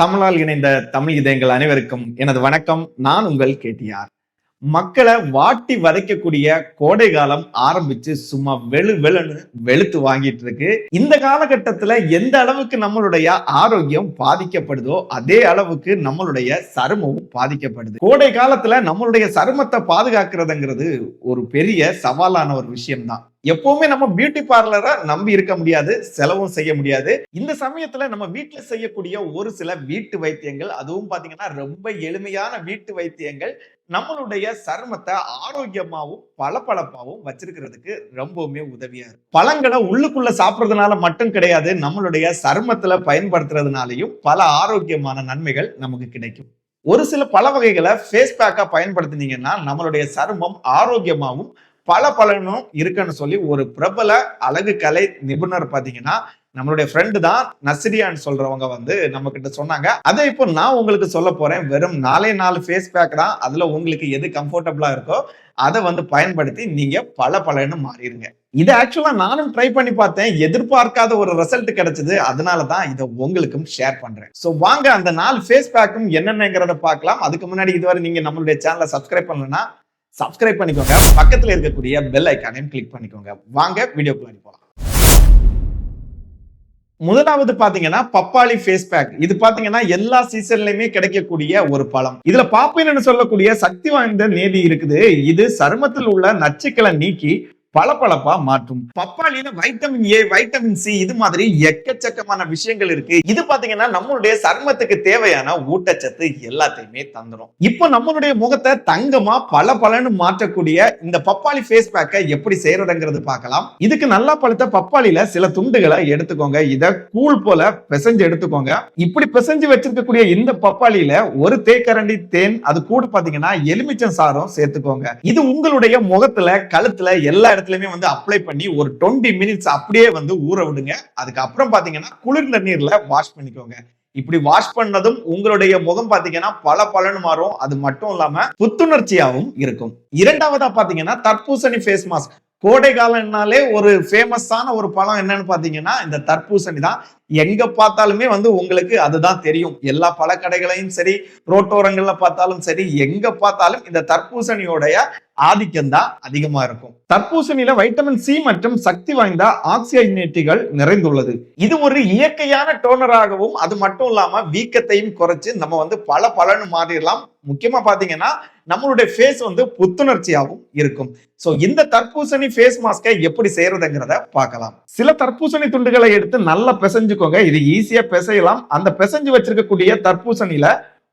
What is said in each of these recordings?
தமிழால் இணைந்த தமிழ் இதயங்கள் அனைவருக்கும் எனது வணக்கம். நான் உங்கள் கேட்டியார் மக்களை வாட்டி வதைக்கக்கூடிய கோடை காலம் ஆரம்பிச்சு சும்மா வெளு வெளுன்னு வெளுத்து வாங்கிட்டு இருக்கு. இந்த காலகட்டத்துல எந்த அளவுக்கு நம்மளுடைய ஆரோக்கியம் பாதிக்கப்படுதோ அதே அளவுக்கு நம்மளுடைய சருமமும் பாதிக்கப்படுது. கோடை காலத்துல நம்மளுடைய சருமத்தை பாதுகாக்கிறதுங்கிறது ஒரு பெரிய சவாலான ஒரு விஷயம்தான். எப்பவுமே நம்ம பியூட்டி பார்லரை நம்பி இருக்க முடியாது செலவும் செய்ய முடியாது. இந்த சமயத்துல நம்ம வீட்டுல செய்யக்கூடிய ஒரு சில வீட்டு வைத்தியங்கள் அதுவும் பாத்தீங்கன்னா ரொம்ப எளிமையான வீட்டு வைத்தியங்கள் நம்மளுடைய சருமத்தை ஆரோக்கியமாகவும் பளபளப்பாகவும் வச்சிருக்கிறதுக்கு ரொம்பவுமே உதவியா இருக்கு பழங்களை உள்ளுக்குள்ள சாப்பிட்றதுனால மட்டும் கிடையாது நம்மளுடைய சருமத்துல பயன்படுத்துறதுனாலையும் பல ஆரோக்கியமான நன்மைகள் நமக்கு கிடைக்கும். ஒரு சில பல வகைகளை ஃபேஸ் பேக்கா பயன்படுத்தினீங்கன்னா நம்மளுடைய சருமம் ஆரோக்கியமாகவும் பல பலனும் இருக்குன்னு சொல்லி ஒரு பிரபல அழகு கலை நிபுணர் பாத்தீங்கன்னா நம்மளுடைய ஃப்ரெண்டு தான் நசிரியான்னு சொல்றவங்க வந்து நம்ம கிட்ட சொன்னாங்க. அதை இப்போ நான் உங்களுக்கு சொல்ல போறேன். வெறும் நாலே நாலு ஃபேஸ் பேக் தான். அதுல உங்களுக்கு எது கம்ஃபர்டபுளா இருக்கோ அதை வந்து பயன்படுத்தி நீங்க பல பலன்னு மாறிடுங்க. இதை ஆக்சுவலா நானும் ட்ரை பண்ணி பார்த்தேன். எதிர்பார்க்காத ஒரு ரிசல்ட் கிடைச்சது. அதனால தான் இதை உங்களுக்கும் ஷேர் பண்றேன். ஸோ வாங்க அந்த நாலு ஃபேஸ் பேக்கும் என்னென்னங்கிறத பார்க்கலாம். அதுக்கு முன்னாடி இதுவரை நீங்க நம்மளுடைய சேனலை சப்ஸ்கிரைப் பண்ணலன்னா சப்ஸ்கிரைப் பண்ணிக்கோங்க. பக்கத்துல இருக்கக்கூடிய பெல் ஐக்கானையும் கிளிக் பண்ணிக்கோங்க. வாங்க வீடியோக்குள்ள போகலாம் முதலாவது பாத்தீங்கன்னா பப்பாளி ஃபேஸ் பேக் இது பாத்தீங்கன்னா எல்லா சீசன்லயுமே கிடைக்கக்கூடிய ஒரு பழம். இதுல பாப்பின்னு சொல்லக்கூடிய சக்தி வாய்ந்த நேதி இருக்குது. இது சருமத்தில் உள்ள நச்சுக்களை நீக்கி பளபளப்பா மாற்றும். பப்பாளியில வைட்டமின் ஏ வைட்டமின் சி இது மாதிரி எக்கச்சக்கமான விஷயங்கள் இருக்கு. இது பாத்தீங்கன்னா நம்மளுடைய சர்மத்துக்கு தேவையான ஊட்டச்சத்து எல்லாத்தையுமே தந்துடும் இப்போ நம்மளுடைய முகத்தை தங்கமா பல பலன்னு மாற்றக்கூடிய இந்த பப்பாளி ஃபேஸ் பேக்கை எப்படி செய்யறதுங்கிறது பார்க்கலாம். இதுக்கு நல்லா பழுத்த பப்பாளியில சில துண்டுகளை எடுத்துக்கோங்க. இதை கூழ் போல பிசைஞ்சு எடுத்துக்கோங்க. இப்படி பிசைஞ்சு வச்சிருக்கக்கூடிய இந்த பப்பாளியில ஒரு தேக்கரண்டி தேன் அது கூட பாத்தீங்கன்னா எலுமிச்சம் சாரம் சேர்த்துக்கோங்க. இது உங்களுடைய முகத்துல கழுத்துல எல்லா இடத்துலயுமே வந்து அப்ளை பண்ணி ஒரு டுவெண்ட்டி மினிட்ஸ் அப்படியே வந்து ஊற விடுங்க. அதுக்கப்புறம் பாத்தீங்கன்னா குளிர்ந்த நீர்ல வாஷ் பண்ணிக்கோங்க. இப்படி வாஷ் பண்ணதும் உங்களுடைய முகம் பாத்தீங்கன்னா பல பலன் மாறும். அது மட்டும் இல்லாம புத்துணர்ச்சியாவும் இருக்கும். இரண்டாவதா பாத்தீங்கன்னா தர்பூசணி ஃபேஸ் மாஸ்க் கோடை காலம்னாலே ஒரு ஃபேமஸான ஒரு பழம் என்னன்னு பாத்தீங்கன்னா இந்த தர்பூசணி தான். எங்க பார்த்தாலுமே வந்து உங்களுக்கு அதுதான் தெரியும். எல்லா பழக்கடைகளையும் சரி ரோட்டோரங்கள்ல பார்த்தாலும் சரி எங்க பார்த்தாலும் இந்த தர்பூசணியோடைய ஆதிக்கம் தான் அதிகமா இருக்கும். தர்பூசணியில வைட்டமின் சி மற்றும் சக்தி வாய்ந்த ஆக்சிஜனேட்டிகள் நிறைந்துள்ளது. இது ஒரு இயற்கையான டோனராகவும் அது மட்டும் இல்லாம வீக்கத்தையும் குறைச்சு நம்ம வந்து பல பலன்னு மாறிடலாம். முக்கியமா பாத்தீங்கன்னா நம்மளுடைய ஃபேஸ் வந்து புத்துணர்ச்சியாகவும் இருக்கும். சோ இந்த தர்பூசணி ஃபேஸ் மாஸ்கை எப்படி செய்யறதுங்கிறத பார்க்கலாம். சில தர்பூசணி துண்டுகளை எடுத்து நல்லா பிசைஞ்சுக்கோங்க. இது ஈஸியா பிசையலாம். அந்த பிசைஞ்சு வச்சிருக்கக்கூடிய தர்பூசணியில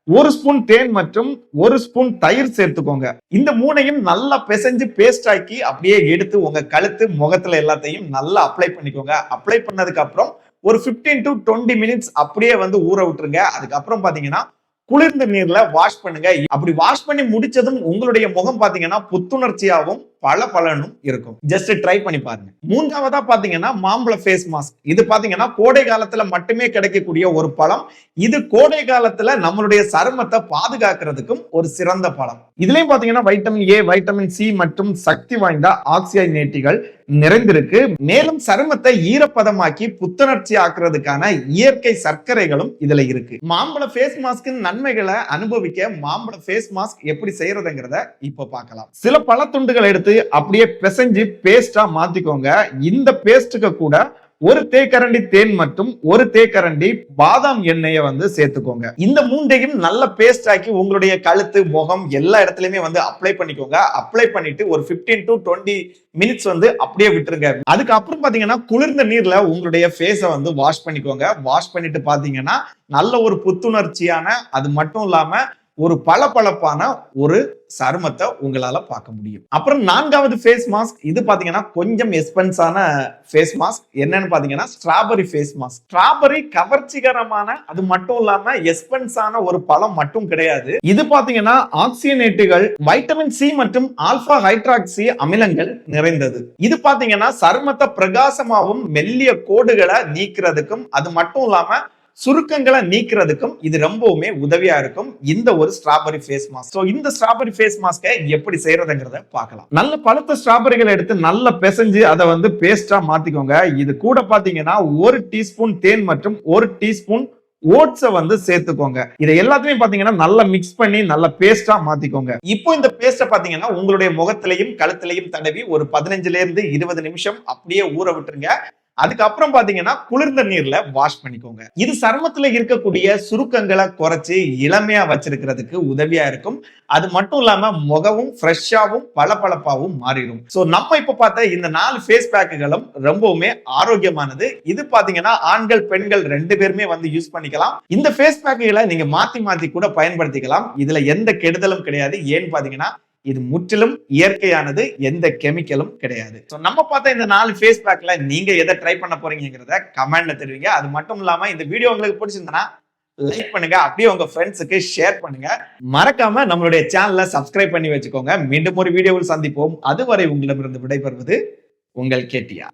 ஒரு ஸ்பூன் தேன் மற்றும் ஒரு ஸ்பூன் தயிர் சேர்த்துக்கோங்க. இந்த மூணையும் நல்லா பிசைஞ்சு பேஸ்ட் ஆக்கி அப்படியே எடுத்து உங்க கழுத்து முகத்துல எல்லாத்தையும் நல்லா அப்ளை பண்ணிக்கோங்க. அப்ளை பண்ணதுக்கு அப்புறம் ஒரு 15 டு டுவெண்ட்டி மினிட்ஸ் அப்படியே வந்து ஊற விட்டுருங்க. அதுக்கப்புறம் பாத்தீங்கன்னா குளிர்ந்த நீர்ல வாஷ் பண்ணுங்க. அப்படி வாஷ் பண்ணி முடிச்சதும் உங்களுடைய முகம் பாத்தீங்கன்னா புத்துணர்ச்சியாகவும் பல பலனும் இருக்கும். ஜஸ்ட் ட்ரை பண்ணி பாருங்க. மூன்றாவதா பாத்தீங்கன்னா மாம்பழ ஃபேஸ் மாஸ்க் இது பாத்தீங்கன்னா கோடை காலத்துல மட்டுமே கிடைக்கக்கூடிய ஒரு பழம். இது கோடை காலத்துல நம்மளுடைய சருமத்தை பாதுகாக்கிறதுக்கும் ஒரு சிறந்த பழம். இதுலயும் பாத்தீங்கன்னா வைட்டமின் ஏ வைட்டமின் சி மற்றும் சக்தி வாய்ந்த ஆக்சிஜனேட்டிகள் நிறைந்திருக்கு. மேலும் சருமத்தை ஈரப்பதமாக்கி புத்துணர்ச்சி ஆக்குறதுக்கான இயற்கை சர்க்கரைகளும் இதுல இருக்கு. மாம்பழ ஃபேஸ் மாஸ்கின் நன்மைகளை அனுபவிக்க மாம்பழ ஃபேஸ் மாஸ்க் எப்படி செய்யறதுங்கிறத இப்ப பார்க்கலாம். சில பழத்துண்டுகளை எடுத்து அப்படியே பிசைஞ்சு பேஸ்டா மாத்திக்கோங்க. இந்த பேஸ்ட்டுக்கு கூட ஒரு தேக்கரண்டி தேன் மற்றும் ஒரு தேக்கரண்டி பாதாம் எண்ணெயை வந்து சேர்த்துக்கோங்க. இந்த மூன்றையும் நல்ல பேஸ்ட் ஆக்கி உங்களுடைய கழுத்து முகம் எல்லா இடத்துலயுமே வந்து அப்ளை பண்ணிக்கோங்க. அப்ளை பண்ணிட்டு ஒரு 15 டு டுவெண்ட்டி மினிட்ஸ் வந்து அப்படியே விட்டுருங்க. அதுக்கப்புறம் பாத்தீங்கன்னா குளிர்ந்த நீர்ல உங்களுடைய ஃபேஸை வந்து வாஷ் பண்ணிக்கோங்க. வாஷ் பண்ணிட்டு பாத்தீங்கன்னா நல்ல ஒரு புத்துணர்ச்சியான அது மட்டும் இல்லாம ஒரு பளபளப்பான ஒரு சருமத்தை உங்களால பார்க்க முடியும். அப்புறம் நான்காவது ஃபேஸ் மாஸ்க் இது பாத்தீங்கன்னா கொஞ்சம் எக்ஸ்பென்ஸான ஃபேஸ் மாஸ்க் என்னன்னு பாத்தீங்கன்னா ஸ்ட்ராபெரி ஃபேஸ் மாஸ்க் ஸ்ட்ராபெரி கவர்ச்சிகரமான அது மட்டும் இல்லாம எக்ஸ்பென்ஸான ஒரு பழம் மட்டும் கிடையாது. இது பாத்தீங்கன்னா ஆக்சிஜனேட்டுகள் வைட்டமின் சி மற்றும் ஆல்பா ஹைட்ராக்சி அமிலங்கள் நிறைந்தது. இது பாத்தீங்கன்னா சருமத்தை பிரகாசமாகவும் மெல்லிய கோடுகளை நீக்கிறதுக்கும் அது மட்டும் இல்லாம சுருக்கங்களை நீக்கிறதுக்கும் இது ரொம்பவுமே உதவியா இருக்கும். இந்த ஒரு ஸ்ட்ராபெரி ஃபேஸ் மாஸ்க் ஸோ இந்த ஸ்ட்ராபெரி ஃபேஸ் மாஸ்கை எப்படி செய்யறதுங்கிறத பார்க்கலாம். நல்ல பழுத்த ஸ்ட்ராபெரிகளை எடுத்து நல்லா பிசைஞ்சு அதை வந்து பேஸ்டா மாத்திக்கோங்க. இது கூட பாத்தீங்கன்னா ஒரு டீஸ்பூன் தேன் மற்றும் ஒரு டீஸ்பூன் ஓட்ஸை வந்து சேர்த்துக்கோங்க. இதை எல்லாத்தையும் பாத்தீங்கன்னா நல்லா மிக்ஸ் பண்ணி நல்ல பேஸ்டா மாத்திக்கோங்க. இப்போ இந்த பேஸ்ட பாத்தீங்கன்னா உங்களுடைய முகத்திலையும் கழுத்திலையும் தடவி ஒரு பதினஞ்சுல இருந்து இருபது நிமிஷம் அப்படியே ஊற விட்டுருங்க. அதுக்கப்புறம் பாத்தீங்கன்னா குளிர்ந்த நீர்ல வாஷ் பண்ணிக்கோங்க. இது சருமத்துல இருக்கக்கூடிய சுருக்கங்களை குறைச்சு இளமையா வச்சிருக்கிறதுக்கு உதவியா இருக்கும். அது மட்டும் இல்லாம முகவும் ஃப்ரெஷ்ஷாவும் பளபளப்பாவும் மாறிடும். சோ நம்ம இப்ப பார்த்த இந்த நாலு ஃபேஸ் பேக்குகளும் ரொம்பவுமே ஆரோக்கியமானது. இது பாத்தீங்கன்னா ஆண்கள் பெண்கள் ரெண்டு பேருமே வந்து யூஸ் பண்ணிக்கலாம். இந்த ஃபேஸ் பேக்குகளை நீங்க மாத்தி மாத்தி கூட பயன்படுத்திக்கலாம். இதுல எந்த கெடுதலும் கிடையாது. ஏன்னு பாத்தீங்கன்னா இது முற்றிலும் இயற்கையானது எந்த கெமிக்கலும் கிடையாது. ஸோ நம்ம பார்த்த இந்த நாலு ஃபேஸ் பேக்கில் நீங்கள் எதை ட்ரை பண்ண போறீங்கிறத கமெண்ட்ல தெரிவிங்க. அது மட்டும் இல்லாமல் இந்த வீடியோ உங்களுக்கு பிடிச்சிருந்தனா லைக் பண்ணுங்க. அப்படியே உங்க ஃப்ரெண்ட்ஸுக்கு ஷேர் பண்ணுங்க. மறக்காம நம்மளுடைய சேனலை சப்ஸ்கிரைப் பண்ணி வச்சுக்கோங்க. மீண்டும் ஒரு வீடியோவில் சந்திப்போம். அதுவரை உங்களிடமிருந்து விடைபெறுவது உங்கள் கேட்டியா